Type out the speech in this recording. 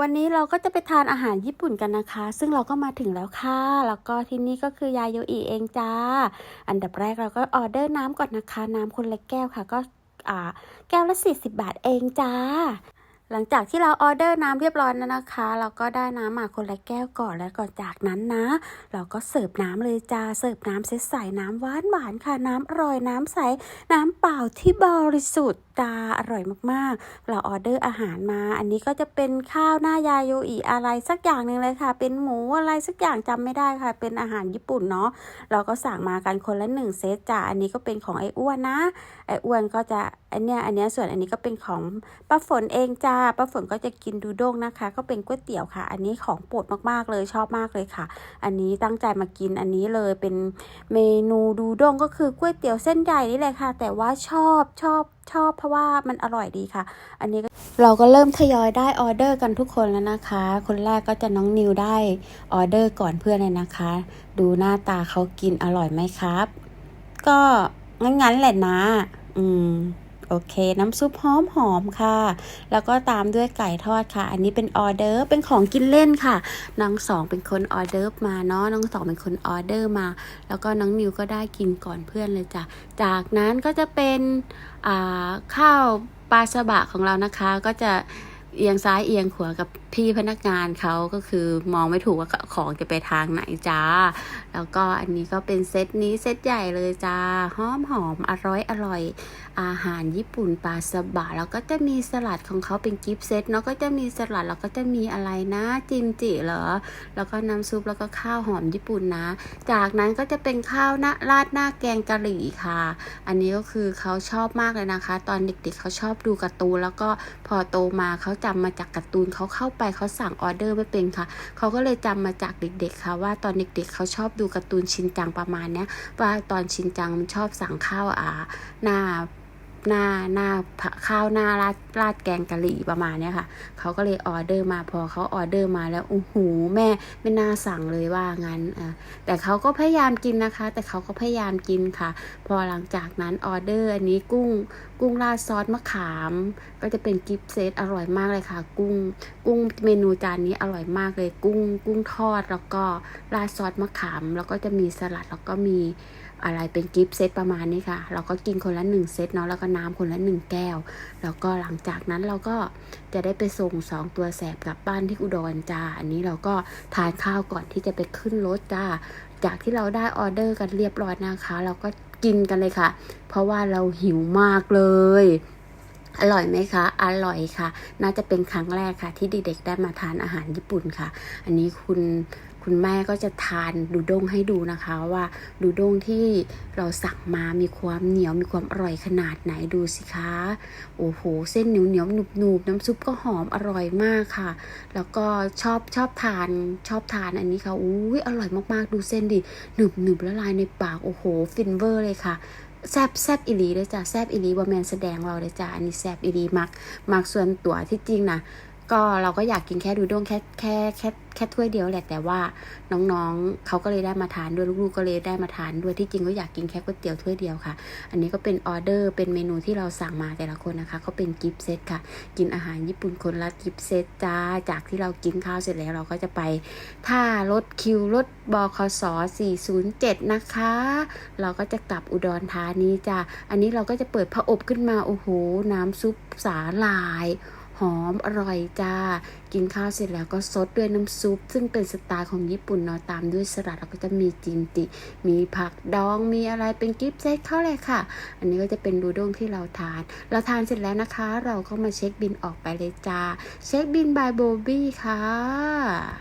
วันนี้เราก็จะไปทานอาหารญี่ปุ่นกันนะคะ ซึ่งเราก็มาถึงแล้วค่ะ แล้วก็ที่นี่ก็คือยาโยอิเองจ้า อันดับแรกเราก็ออเดอร์น้ำก่อนนะคะ น้ำคนละแก้วค่ะ ก็แก้วละ 40 บาทเองจ้า หลังจากที่เราออเดอร์น้ำเรียบร้อยแล้วนะคะ เราก็ได้น้ำมาคนละแก้วก่อนแล้วก่อนจากนั้นนะ เราก็เสิร์ฟน้ำเลยจ้า เสิร์ฟน้ำใสๆน้ำหวานหวานค่ะ น้ำอร่อยน้ำใส น้ำเปล่าที่บริสุทธิ์าอร่อยมากๆ เราออเดอร์อาหารมา อันนี้ก็จะเป็นข้าวหน้ายาโยอิอะไรสักอย่างหนึ่งเลยค่ะ เป็นหมูอะไรสักอย่างจำไม่ได้ค่ะ เป็นอาหารญี่ปุ่นเนาะเราก็สั่งมากันคนละหนึ่งเซตจ้ะอันนี้ก็เป็นของไอ้อ้วนนะ ไอ้อ้วนก็จะอันเนี้ยอันเนี้ยส่วนอันนี้ก็เป็นของป้าฝนเองจ้าป้าฝนก็จะกินดูด้งนะคะ ก็เป็นก๋วยเตี๋ยวค่ะ อันนี้ของโปรดมากๆเลยชอบมากเลยค่ะ อันนี้ตั้งใจมากินอันนี้เลยเป็นเมนูดูด้งก็คือก๋วยเตี๋ยวเส้นใหญ่นี่แหละค่ะ แต่ว่าชอบชอบ ชอบเพราะว่ามันอร่อยดีค่ะ อันนี้ก็เราก็เริ่มทยอยได้ออเดอร์กันทุกคนแล้วนะคะ คนแรกก็จะน้องนิวได้ออเดอร์ก่อนเพื่อนเลยนะคะ ดูหน้าตาเขากินอร่อยไหมครับ ก็งั้นๆแหละนะ อืม โอเค น้ำซุปหอมหอมๆค่ะ แล้วก็ตามด้วยไก่ทอดค่ะ อันนี้เป็นออเดอร์เป็นของกินเล่นค่ะ น้องสองเป็นคนออเดอร์มาเนาะน้องสองเป็นคนออเดอร์มา แล้วก็น้องนิวก็ได้กินก่อนเพื่อนเลยจ้ะจากนั้นก็จะเป็นข้าวปลาสบะของเรานะคะก็จะ เอียงซ้ายเอียงขวากับพี่พนักงานเขาก็คือมองไม่ถูกว่าของจะไปทางไหนจ้า แล้วก็อันนี้ก็เป็นเซตนี้เซตใหญ่เลยจ้าหอมหอมอร่อยอร่อยอาหารญี่ปุ่นปลาสบะแล้วก็จะมีสลัดของเขาเป็นกิฟต์เซตเนาะก็จะมีสลัดแล้วก็จะมีอะไรนะจิมจิเหรอ แล้วก็น้ำซุปแล้วก็ข้าวหอมญี่ปุ่นนะ จากนั้นก็จะเป็นข้าวหน้าราดหน้าแกงกะหรี่ค่ะ อันนี้ก็คือเขาชอบมากเลยนะคะ ตอนเด็กๆเขาชอบดูการ์ตูนแล้วก็พอโตมาเขาจำมาจากการ์ตูนเขาเข้าไปเขาสั่งออเดอร์ไม่เป็นค่ะ เขาก็เลยจำมาจากเด็กๆค่ะ ว่าตอนเด็กๆเขาชอบดูการ์ตูนชินจังประมาณเนี้ยว่าตอนชินจังมันชอบสั่งข้าวอ่าหน้า หน้าหน้าข้าวหน้าราดราดแกงกะหรี่ประมาณเนี้ยค่ะ เขาก็เลยออเดอร์มาพอเขาออเดอร์มาแล้วโอ้โหแม่ไม่น่าสั่งเลยว่างั้นอะแต่เขาก็พยายามกินนะคะ แต่เขาก็พยายามกินค่ะ พอหลังจากนั้นออเดอร์อันนี้กุ้งกุ้งราดซอสมะขาม ก็จะเป็นกิฟต์เซตอร่อยมากเลยค่ะ กุ้งกุ้งเมนูจานนี้อร่อยมากเลย กุ้งกุ้งทอดแล้วก็ราดซอสมะขาม แล้วก็จะมีสลัดแล้วก็มีอะไรเป็นกิฟต์เซตประมาณนี้ค่ะ เราก็กินคนละหนึ่งเซตเนาะแล้วก็น้ำคนละหนึ่งแก้ว แล้วก็หลังจากนั้นเราก็จะได้ไปส่งสองตัวแสบกลับบ้านที่อุดรจ้า อันนี้เราก็ทานข้าวก่อนที่จะไปขึ้นรถจ้า จากที่เราได้ออเดอร์กันเรียบร้อยนะคะ เราก็กินกันเลยค่ะ เพราะว่าเราหิวมากเลยอร่อยไหมคะ อร่อยค่ะ น่าจะเป็นครั้งแรกค่ะ ที่เด็กๆได้มาทานอาหารญี่ปุ่นค่ะ อันนี้คุณ คุณแม่ก็จะทานดูด้งให้ดูนะคะว่าดูด้งที่เราสั่งมามีความเหนียวมีความอร่อยขนาดไหนดูสิคะโอ้โหเส้นเหนียวเหนียวหนุบหนุบน้ำซุปก็หอมอร่อยมากค่ะ แล้วก็ชอบชอบทานชอบทานอันนี้ค่ะอุ้ยอร่อยมากๆ ดูเส้นดิหนึบหนึบละลายในปากโอ้โห ฟินเวอร์เลยค่ะแซบแซบอีลีเลยจ้ะแซบอีลีบอแมนแสดงเราเลยจ้ะอันนี้แซบอีลีมักมักส่วนตัวที่จริงนะ ก็เราก็อยากกินแค่ดูด้งแค่แค่แค่แค่ถ้วยเดียวแหละแต่ว่าน้องๆเขาก็เลยได้มาทานด้วยลูกๆก็เลยได้มาทานด้วยที่จริงก็อยากกินแค่ก๋วยเตี๋ยวถ้วยเดียวค่ะ อันนี้ก็เป็นออเดอร์เป็นเมนูที่เราสั่งมาแต่ละคนนะคะก็เป็นกิฟต์เซตค่ะ กินอาหารญี่ปุ่นคนละกิฟต์เซตจ้าจากที่เรากินข้าวเสร็จแล้วเราก็จะไปท่ารถคิวรถบคส407 นะคะ เราก็จะกลับอุดรธานีจ้าอันนี้เราก็จะเปิดพระอบขึ้นมาโอ้โหน้ำซุปสาหร่าย หอมอร่อยจ้า กินข้าวเสร็จแล้วก็ซดด้วยน้ำซุป ซึ่งเป็นสไตล์ของญี่ปุ่นเนาะตามด้วยสลัดแล้วก็จะมีจิมจิมีผักดองมีอะไรเป็นกิฟต์เซตเข้าเลยค่ะ อันนี้ก็จะเป็นดูด้งที่เราทาน เราทานเสร็จแล้วนะคะ เราก็มาเช็คบินออกไปเลยจ้า เช็คบินบายโบบี้ค่ะ